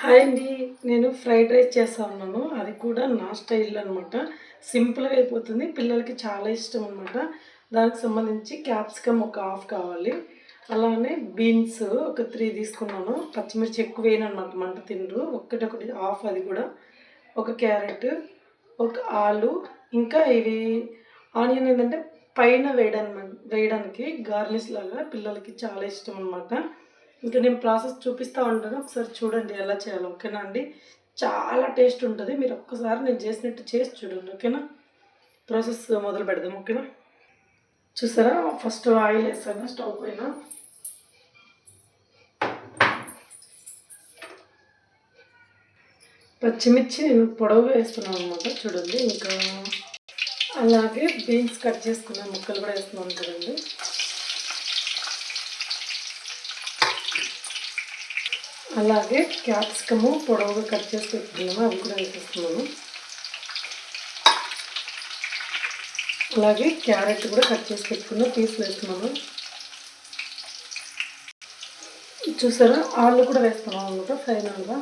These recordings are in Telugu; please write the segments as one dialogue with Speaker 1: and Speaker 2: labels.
Speaker 1: హాయ్ అండి. నేను ఫ్రైడ్ రైస్ చేస్తా ఉన్నాను. అది కూడా నా స్టైల్ అనమాట సింపుల్గా అయిపోతుంది. పిల్లలకి చాలా ఇష్టం అనమాట దానికి సంబంధించి క్యాప్సికమ్ ఒక హాఫ్ కావాలి. అలానే బీన్స్ ఒక త్రీ తీసుకున్నాను. పచ్చిమిర్చి ఎక్కువ వేయనమాట మంట తిండ్రు ఒక్కటి ఒకటి హాఫ్ అది కూడా. ఒక క్యారెట్ ఒక ఆలు. ఇంకా ఇవి ఆనియన్ ఏంటంటే పైన వేయడానికి వేయడానికి గార్నిష్ లాగా పిల్లలకి చాలా ఇష్టం అనమాట ఇంకా నేను ప్రాసెస్ చూపిస్తూ ఉంటాను. ఒకసారి చూడండి ఎలా చేయాలో ఓకేనా అండి? చాలా టేస్ట్ ఉంటుంది. మీరు ఒక్కసారి నేను చేసినట్టు చేసి చూడండి ఓకేనా? ప్రాసెస్ మొదలు పెడదాం ఓకేనా? చూసారా? ఫస్ట్ ఆయిల్ వేస్తాను స్టవ్ పైన. పచ్చిమిర్చి నేను పొడవుగా వేస్తున్నాను అనమాట చూడండి. ఇంకా అలాగే బీన్స్ కట్ చేసుకున్న ముక్కలు కూడా వేస్తున్నాను చూడండి. అలాగే క్యాప్సికము పొడవుగా కట్ చేసి పెట్టుకున్నాము. అవి కూడా వేసేస్తున్నాను. అలాగే క్యారెట్ కూడా కట్ చేసి పెట్టుకున్న పీసులు వేస్తున్నాము చూసారా? ఆళ్ళు కూడా వేస్తున్నాం అనమాట ఫైనల్గా.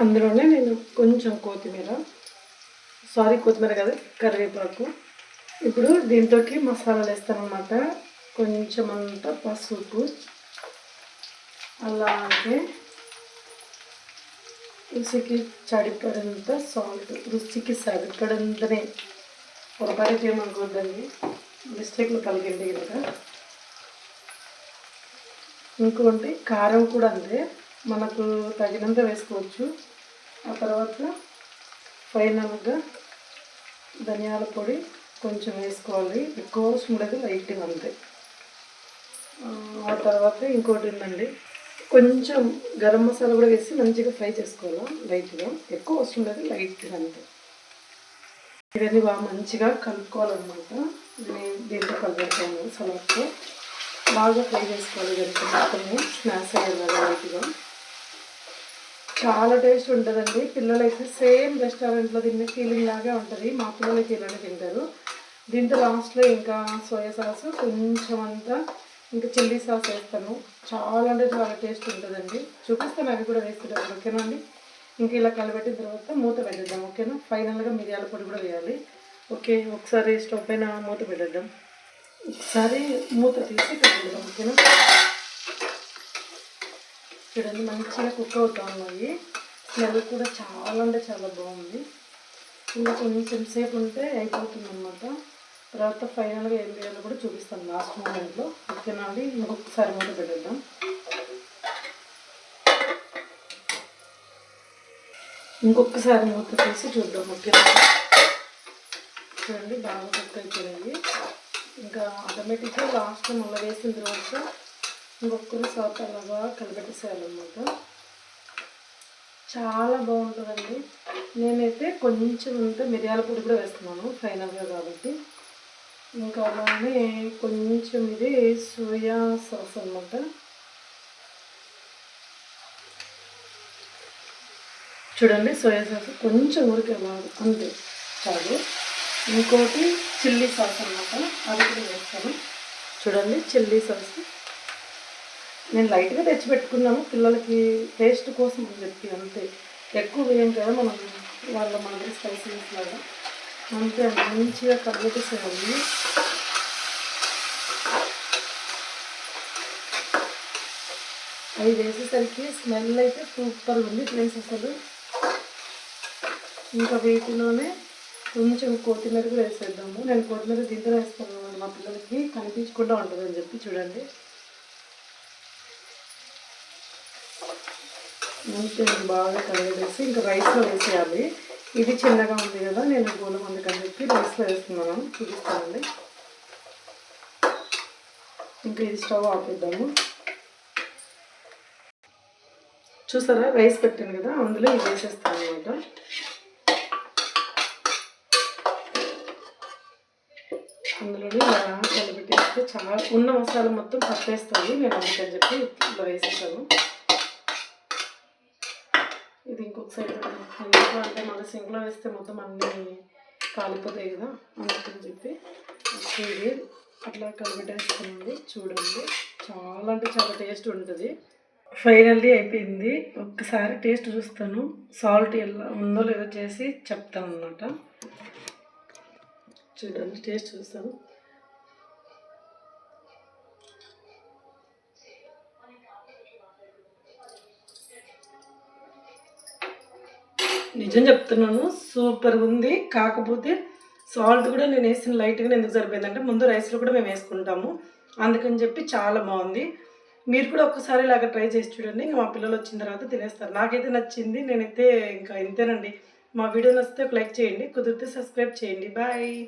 Speaker 1: అందులోనే నేను కొంచెం కొత్తిమీర సారీ కొత్తిమీర కదా కరివేపాకు. ఇప్పుడు దీంట్లోకి మసాలాలు వేస్తానమాట కొంచెం అంత పసుపు అలాగే రుచికి చడిపడంత సాల్ట్ రుచికి సరిపడంతనే. పొరపాటు ఏమనుకోద్దండి మిస్టేక్లు కలిగింది కదా ఇంకోటి కారం కూడా అంతే. మనకు తగినంత వేసుకోవచ్చు. ఆ తర్వాత ఫైనల్గా ధనియాల పొడి కొంచెం వేసుకోవాలి. ఎక్కువ అవసరం లేదు లైట్గా అంతే. ఆ, తర్వాత ఇంకోటి ఉందండి కొంచెం గరం మసాలా కూడా వేసి మంచిగా ఫ్రై చేసుకోవాలి లైట్గా. ఎక్కువ అవసరం లేదు లైట్గా అంతే. ఇవన్నీ బాగా మంచిగా కలుపుకోవాలన్నమాట. దీంతో దీంట్లో సలాడ్తో. బాగా ఫ్రై చేసుకోవాలి ఇదంతా మొత్తము స్నాక్స్ అయ్యేలాగా లైట్గా. చాలా టేస్ట్ ఉంటుందండి. పిల్లలైతే సేమ్ రెస్టారెంట్లో తినే ఫీలింగ్ లాగే ఉంటుంది. మా పిల్లలకి ఇలానే తింటారు. దీంతో లాస్ట్లో ఇంకా సోయా సాస్ కొంచెం అంతా ఇంకా చిల్లీ సాస్ వేస్తాను. చాలా అంటే చాలా టేస్ట్ ఉంటుందండి. చూపిస్తాను అవి కూడా వేసుకుంటాను ఓకేనా అండి? ఇంకా ఇలా కలబెట్టిన తర్వాత మూత పెట్టేద్దాం ఓకేనా? ఫైనల్గా మిరియాల పొడి కూడా వేయాలి. ఓకే ఒకసారి స్టవ్ పైన మూత పెట్టేద్దాం. ఒకసారి మూత తీసి పెట్టేద్దాం ఓకేనా? చూడండి మంచిగా కుక్ అవుతా ఉన్నాయి స్మెల్ కూడా చాలా అంటే చాలా బాగుంది. ఇంకా కొంచెం సేపు ఉంటే అయిపోతుంది అనమాట తర్వాత ఫైనల్గా ఏం చేయాలో కూడా చూపిస్తాను. లాస్ట్ మూమెంట్లో ఓకేనా అండి? ఇంకొకసారి మూత పెట్టేద్దాం. ఇంకొకసారి మూత తీసి చూద్దాం ఓకేనా చూడండి బాగా కుక్ అయిపోయింది ఇంకా ఆటోమేటిక్గా లాస్ట్ మళ్ళీ వేసిన తర్వాత ఇంకొకరు సాత్ అలాగా కలిపెట్టేసేయాలన్నమాట చాలా బాగుంటుందండి. నేనైతే కొంచెం అంతా మిరియాల పొడి కూడా వేస్తున్నాను ఫైనల్గా కాబట్టి. ఇంకా అలానే కొంచెం ఇది సోయా సాస్ అన్నమాట. చూడండి సోయా సాస్ కొంచెం ఊరికే బాగు అంతే చాలు. ఇంకోటి చిల్లీ సాస్ అన్నమాట అది కూడా వేస్తాను. చూడండి చిల్లీ సాస్. నేను లైట్గా తెచ్చి పెట్టుకున్నాను పిల్లలకి టేస్ట్ కోసం అని చెప్పి అంతే. ఎక్కువ వేయం కదా మనం వాళ్ళ మాదిరి స్పైసీస్ లాగా. అంతే మంచిగా కలిపేసేయాలి అవి వేసేసరికి స్మెల్ అయితే సూపర్ ఉంది ప్లేస్ అసలు. ఇంకా వీటిలోనే కొంచెం కొత్తిమీర కూడా వేసేద్దాము. నేను కొత్తిమీర దీంట్లో వేస్తాను మా పిల్లలకి కనిపించకుండా ఉంటుందని చెప్పి చూడండి. మంచి బాగా కలిగేసి ఇంకా రైస్లో వేసేయాలి. ఇది చిన్నగా ఉంది కదా నేను గోలం అందుకని చెప్పి రైస్లో వేస్తున్నాను చూపిస్తానండి. ఇంకా ఇది స్టవ్ ఆపిద్దాము చూసారా? రైస్ పెట్టాను కదా అందులో ఇది వేసేస్తాను అనమాట అందులోనే ఇలా కలిపెట్టేస్తే చాలా ఉన్న మసాలా మొత్తం పట్టేస్తుంది. నేను అందుకని చెప్పి ఇలా వేసేసాను ఇది ఇంకొక సైడ్ ఎందుకు అంటే మళ్ళీ సింక్లో వేస్తే మొత్తం అన్నీ కాలిపోతాయి కదా అందుకని చెప్పి ఓకే ఇది అట్లా కలిపెట్టేస్తానండి చూడండి చాలా అంటే చాలా టేస్ట్ ఉంటుంది. ఫైనల్లీ అయిపోయింది. ఒక్కసారి టేస్ట్ చూస్తాను. సాల్ట్ ఎలా ఉందో లేదో చేసి చెప్తాను అనమాట చూడండి టేస్ట్ చూస్తాను. నిజం చెప్తున్నాను. సూపర్ ఉంది. కాకపోతే సాల్ట్ కూడా నేను వేసిన లైట్గా ఎందుకు సరిపోయిందంటే ముందు రైస్లో కూడా మేము వేసుకుంటాము. అందుకని చెప్పి చాలా బాగుంది. మీరు కూడా ఒక్కసారి ఇలాగ ట్రై చేసి చూడండి. ఇంకా మా పిల్లలు వచ్చిన తర్వాత తినేస్తారు. నాకైతే నచ్చింది. నేనైతే ఇంకా ఇంతేనండి. మా వీడియో నచ్చితే ఒక లైక్ చేయండి. కుదిరితే సబ్స్క్రైబ్ చేయండి. బాయ్